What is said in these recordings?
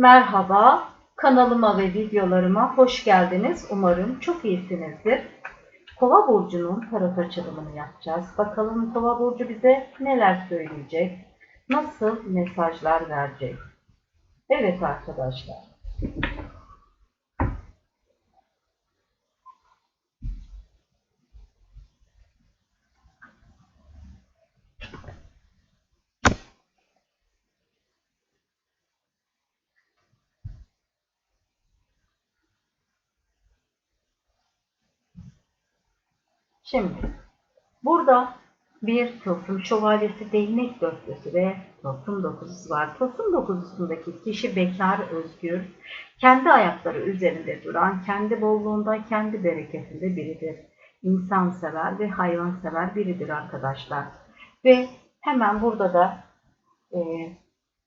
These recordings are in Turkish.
Merhaba, kanalıma ve videolarıma hoş geldiniz. Umarım çok iyisinizdir. Kova burcunun tarot açılımını yapacağız. Bakalım Kova burcu bize neler söyleyecek? Nasıl mesajlar verecek? Evet arkadaşlar. Şimdi burada bir tılsım şövalyesi, değnek dörtlüsü ve tılsım dokuzusu var. Tılsım dokuzusundaki kişi bekar, özgür, kendi ayakları üzerinde duran, kendi bolluğunda, kendi bereketinde biridir. İnsan sever ve hayvan sever biridir arkadaşlar. Ve hemen burada da e,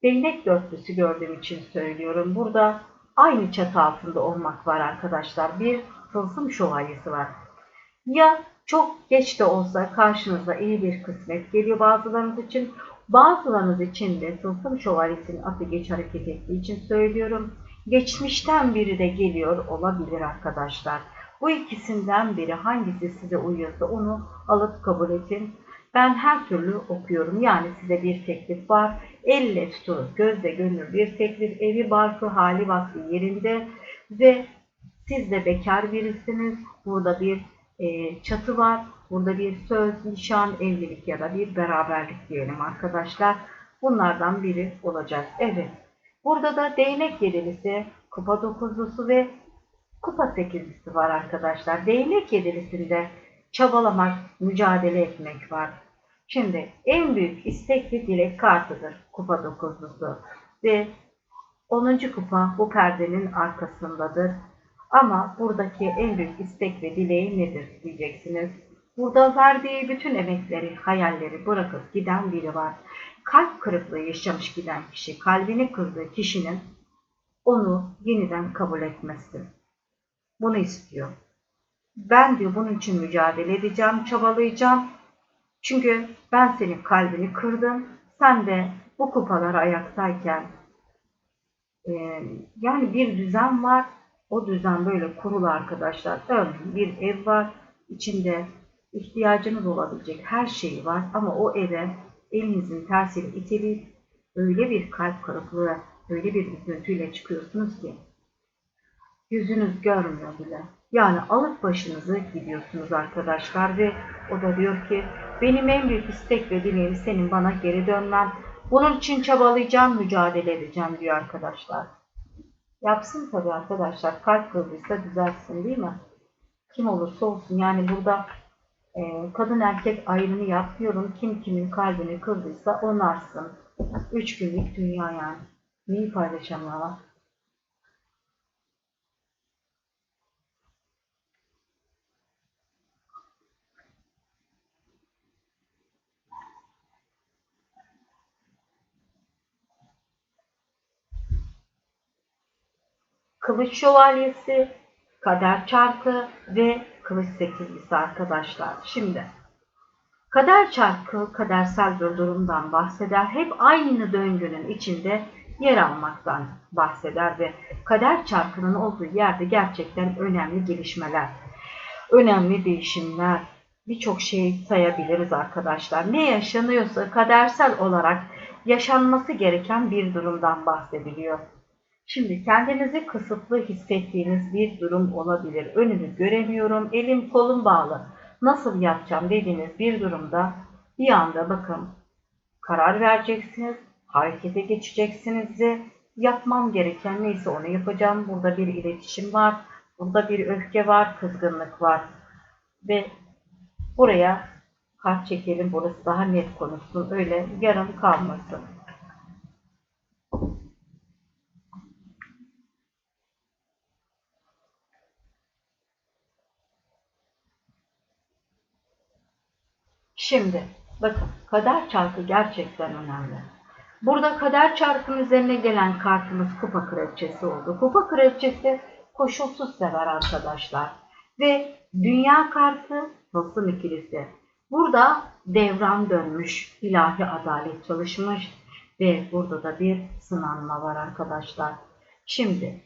değnek dörtlüsü gördüğüm için söylüyorum. Burada aynı çatı altında olmak var arkadaşlar. Bir tılsım şövalyesi var. Ya çok geç de olsa karşınıza iyi bir kısmet geliyor bazılarınız için. Bazılarınız için de Tılsım Şövalyesi'nin atı geç hareket ettiği için söylüyorum. Geçmişten biri de geliyor olabilir arkadaşlar. Bu ikisinden biri hangisi size uyuyorsa onu alıp kabul edin. Ben her türlü okuyorum. Yani size bir teklif var. Elle tutulur, gözle görünür bir teklif. Evi, barkı, hali, vakti yerinde ve siz de bekar birisiniz. Burada bir e, çatı var. Burada bir söz, nişan, evlilik ya da bir beraberlik diyelim arkadaşlar. Bunlardan biri olacak. Evet. Burada da değnek yedilisi, kupa dokuzlusu ve kupa sekizlisi var arkadaşlar. Değnek yedilisinde çabalamak, mücadele etmek var. Şimdi en büyük istek ve dilek kartıdır kupa dokuzlusu ve 10. kupa bu perdenin arkasındadır. Ama buradaki en büyük istek ve dileği nedir diyeceksiniz. Burada verdiği bütün emekleri, hayalleri bırakıp giden biri var. Kalp kırıklığı yaşamış giden kişi, kalbini kırdığı kişinin onu yeniden kabul etmesi. Bunu istiyor. Ben diyor bunun için mücadele edeceğim, çabalayacağım. Çünkü ben senin kalbini kırdım. Sen de bu kupalar ayaktayken yani bir düzen var o düzen böyle kurulu arkadaşlar. Örneğin bir ev var. içinde ihtiyacınız olabilecek her şeyi var. Ama o eve elinizin tersiyle iteleyip öyle bir kalp kırıklığı, öyle bir üzüntüyle çıkıyorsunuz ki yüzünüz görmüyor bile. Yani alıp başınızı gidiyorsunuz arkadaşlar ve o da diyor ki benim en büyük istek ve dileğim senin bana geri dönmen. Bunun için çabalayacağım, mücadele edeceğim diyor arkadaşlar. Yapsın tabii arkadaşlar. Kalp kırıldıysa düzeltsin değil mi? Kim olursa olsun. Yani burada e, kadın erkek ayrımı yapmıyorum. Kim kimin kalbini kırdıysa onarsın. Üç günlük dünya yani. Neyi paylaşamıyorlar? Kılıç Şövalyesi, Kader Çarkı ve Kılıç Sekizlisi arkadaşlar. Şimdi Kader Çarkı kadersel bir durumdan bahseder. Hep aynı döngünün içinde yer almaktan bahseder ve kader çarkının olduğu yerde gerçekten önemli gelişmeler, önemli değişimler, birçok şey sayabiliriz arkadaşlar. Ne yaşanıyorsa kadersel olarak yaşanması gereken bir durumdan bahsediliyor. Şimdi kendinizi kısıtlı hissettiğiniz bir durum olabilir. Önünü göremiyorum, elim kolum bağlı. Nasıl yapacağım dediğiniz bir durumda bir anda bakın karar vereceksiniz, harekete geçeceksiniz ve yapmam gereken neyse onu yapacağım. Burada bir iletişim var, burada bir öfke var, kızgınlık var. Ve buraya kart çekelim, burası daha net konuşsun, öyle yarım kalmasın. Şimdi bakın kader çarkı gerçekten önemli. Burada kader çarkının üzerine gelen kartımız kupa kraliçesi oldu. Kupa kraliçesi koşulsuz sever arkadaşlar. Ve dünya kartı nasıl ikilisi. Burada devran dönmüş, ilahi adalet çalışmış ve burada da bir sınanma var arkadaşlar. Şimdi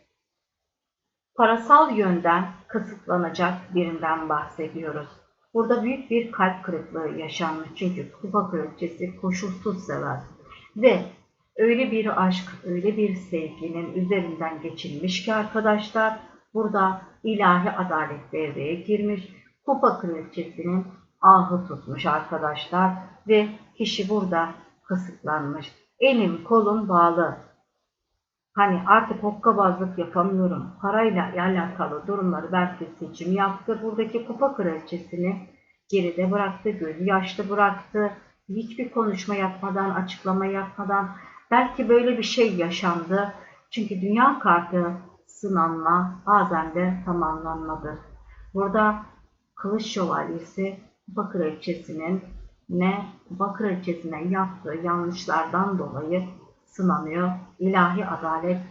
parasal yönden kısıtlanacak birinden bahsediyoruz. Burada büyük bir kalp kırıklığı yaşanmış çünkü kupa kraliçesi koşulsuz sever ve öyle bir aşk, öyle bir sevginin üzerinden geçilmiş ki arkadaşlar burada ilahi adalet devreye girmiş. Kupa kraliçesinin ahı tutmuş arkadaşlar ve kişi burada kısıtlanmış. Elim kolum bağlı. Hani artık hokkabazlık yapamıyorum. Parayla alakalı durumları belki seçim yaptı. Buradaki kupa kraliçesini geride bıraktı, gözü yaşlı bıraktı. Hiçbir konuşma yapmadan, açıklama yapmadan belki böyle bir şey yaşandı. Çünkü dünya kartı sınanma bazen de tamamlanmadır. Burada Kılıç Şövalyesi Kupa Kraliçesi'nin ne Kupa Kraliçesi'ne yaptığı yanlışlardan dolayı sınanıyor. İlahi adalet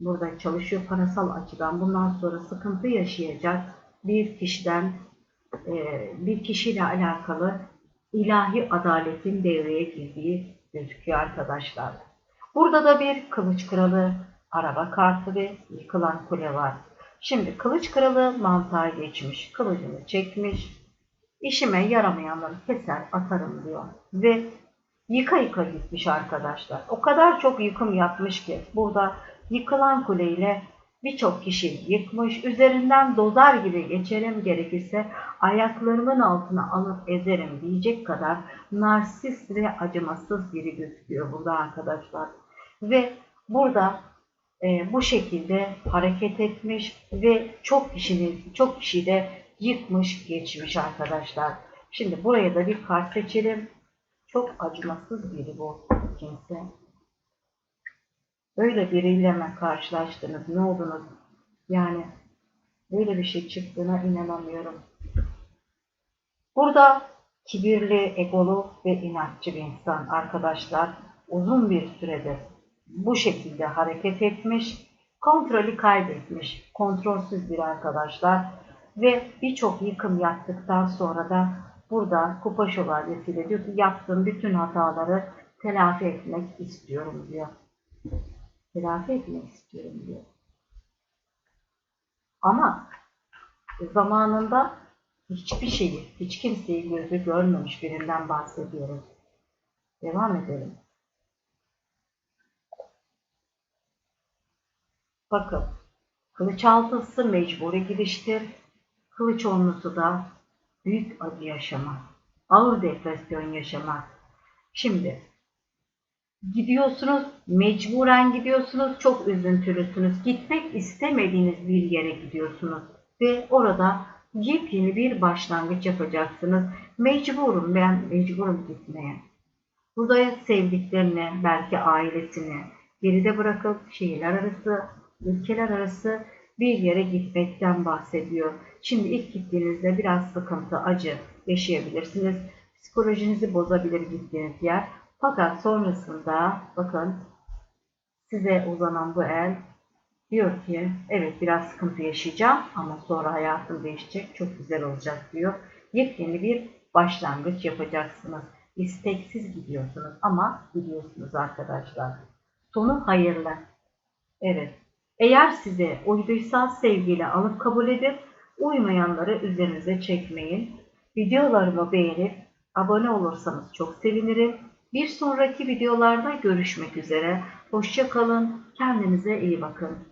burada çalışıyor parasal açıdan. Bundan sonra sıkıntı yaşayacak bir kişiden e, bir kişiyle alakalı ilahi adaletin devreye girdiği gözüküyor arkadaşlar. Burada da bir kılıç kralı, araba kartı ve yıkılan kule var. Şimdi kılıç kralı mantığa geçmiş, kılıcını çekmiş, işime yaramayanları keser atarım diyor. Ve yıka yıka gitmiş arkadaşlar. O kadar çok yıkım yapmış ki burada yıkılan kuleyle birçok kişi yıkmış. Üzerinden dozar gibi geçerim gerekirse ayaklarımın altına alıp ezerim diyecek kadar narsist ve acımasız biri gözüküyor burada arkadaşlar. Ve burada e, bu şekilde hareket etmiş ve çok kişinin çok kişi de yıkmış geçmiş arkadaşlar. Şimdi buraya da bir kart seçelim. Çok acımasız biri bu kimse. Böyle biriyle mi karşılaştınız? Ne oldunuz? Yani böyle bir şey çıktığına inanamıyorum. Burada kibirli, egolu ve inatçı bir insan arkadaşlar uzun bir süredir bu şekilde hareket etmiş, kontrolü kaybetmiş, kontrolsüz bir arkadaşlar ve birçok yıkım yaptıktan sonra da burada kupa şövalyesiyle diyor ki yaptığım bütün hataları telafi etmek istiyorum diyor. Telafi etmek istiyorum diyor. Ama zamanında hiçbir şeyi, hiç kimseyi gözü görmemiş birinden bahsediyoruz. Devam edelim. Bakın, kılıç altısı mecburi giriştir. Kılıç onlusu da büyük acı yaşama, ağır depresyon yaşama. Şimdi gidiyorsunuz, mecburen gidiyorsunuz, çok üzüntülüsünüz. Gitmek istemediğiniz bir yere gidiyorsunuz ve orada yepyeni bir başlangıç yapacaksınız. Mecburum ben, mecburum gitmeye. Burada sevdiklerini, belki ailesini geride bırakıp şehirler arası ülkeler arası bir yere gitmekten bahsediyor. Şimdi ilk gittiğinizde biraz sıkıntı, acı yaşayabilirsiniz. Psikolojinizi bozabilir gittiğiniz yer. Fakat sonrasında bakın size uzanan bu el diyor ki evet biraz sıkıntı yaşayacağım ama sonra hayatım değişecek, çok güzel olacak diyor. Yepyeni bir başlangıç yapacaksınız. İsteksiz gidiyorsunuz ama gidiyorsunuz arkadaşlar. Sonu hayırlı. Evet, eğer size uyduysa sevgiyle alıp kabul edip uymayanları üzerinize çekmeyin. Videolarımı beğenip abone olursanız çok sevinirim. Bir sonraki videolarda görüşmek üzere. Hoşçakalın. Kendinize iyi bakın.